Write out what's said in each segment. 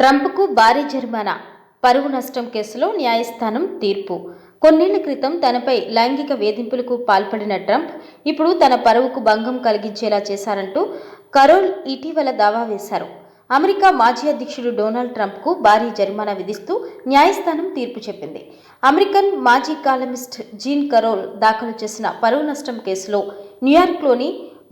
ట్రంప్కు భారీ జరిమానా పరువు నష్టం కేసులో న్యాయస్థానం తీర్పు. కొన్నేళ్ళ క్రితం తనపై లైంగిక వేధింపులకు పాల్పడిన ట్రంప్ ఇప్పుడు తన పరువుకు భంగం కలిగించేలా చేశారంటూ కరోల్ ఇటీవల దావా వేశారు. అమెరికా మాజీ అధ్యక్షుడు డొనాల్డ్ ట్రంప్కు భారీ జరిమానా విధిస్తూ న్యాయస్థానం తీర్పు చెప్పింది. అమెరికన్ మాజీ కాలమిస్ట్ జీన్ కరోల్ దాఖలు చేసిన పరువు నష్టం కేసులో న్యూయార్క్లోని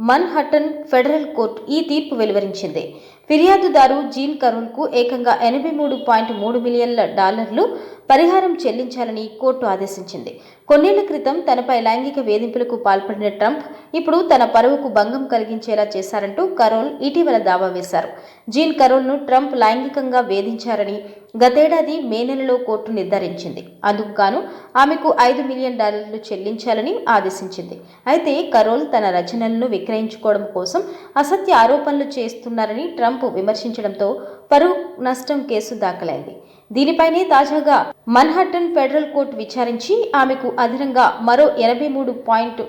మన్హట్టన్ ఫెడరల్ కోర్టు ఈ తీర్పు వెలువరించింది. ఫిర్యాదుదారు జీన్ కరోల్కు ఏకంగా ఎనభై మూడు పాయింట్ మూడు మిలియన్ల డాలర్లు పరిహారం చెల్లించాలని కోర్టు ఆదేశించింది. కొన్నేళ్ళ క్రితం తనపై లైంగిక వేధింపులకు పాల్పడిన ట్రంప్ ఇప్పుడు తన పరువుకు భంగం కలిగించేలా చేశారంటూ కరోల్ ఇటీవల దావా వేశారు. జీన్ కరోల్ను ట్రంప్ లైంగికంగా వేధించారని గతేడాది మే నెలలో కోర్టు నిర్ధారించింది. అందుకు గాను ఆమెకు ఐదు మిలియన్ డాలర్లు చెల్లించాలని ఆదేశించింది. అయితే కరోల్ తన రచనలను విక్రయించుకోవడం కోసం అసత్య ఆరోపణలు చేస్తున్నారని ట్రంప్ విమర్శించడంతో పరువు నష్టం కేసు దాఖలైంది. దీనిపైనే తాజాగా మన్హట్టన్ ఫెడరల్ కోర్టు విచారించి ఆమెకు అదనంగా మరో ఎనభై మూడు పాయింట్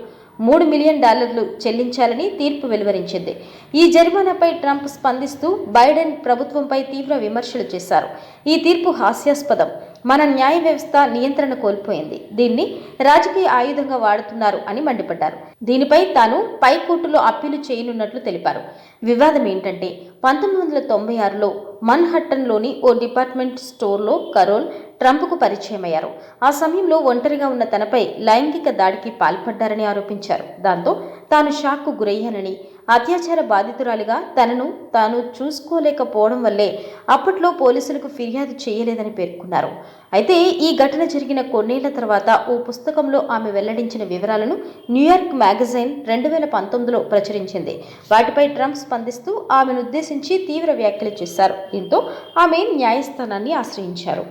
మూడు మిలియన్ డాలర్లు చెల్లించాలని తీర్పు వెలువరించింది. ఈ జరిమానాపై ట్రంప్ స్పందిస్తూ బైడెన్ ప్రభుత్వంపై తీవ్ర విమర్శలు చేశారు. ఈ తీర్పు హాస్యాస్పదం. మన న్యాయ వ్యవస్థ నియంత్రణ కోల్పోయింది. దీన్ని రాజకీయ ఆయుధంగా వాడుతున్నారు అని మండిపడ్డారు. దీనిపై తాను పైకోర్టులో అప్పీలు చేయనున్నట్లు తెలిపారు. వివాదం ఏంటంటే పంతొమ్మిది వందల తొంభై ఆరులో మన్హట్టన్లోని ఓ డిపార్ట్మెంట్ స్టోర్లో కరోల్ ట్రంప్కు పరిచయమయ్యారు. ఆ సమయంలో ఒంటరిగా ఉన్న తనపై లైంగిక దాడికి పాల్పడ్డారని ఆరోపించారు. దాంతో తాను షాక్కు గురయ్యానని అత్యాచార బాధితురాలిగా తనను తాను చూసుకోలేకపోవడం వల్లే అప్పట్లో పోలీసులకు ఫిర్యాదు చేయలేదని పేర్కొన్నారు. అయితే ఈ ఘటన జరిగిన కొన్నేళ్ళ తర్వాత ఓ పుస్తకంలో ఆమె వెల్లడించిన వివరాలను న్యూయార్క్ మ్యాగజైన్ రెండు వేల పంతొమ్మిదిలో ప్రచురించింది. వాటిపై ట్రంప్ స్పందిస్తూ ఆమెను ఉద్దేశించి తీవ్ర వ్యాఖ్యలు చేశారు. దీంతో ఆమె న్యాయస్థానాన్ని ఆశ్రయించారు.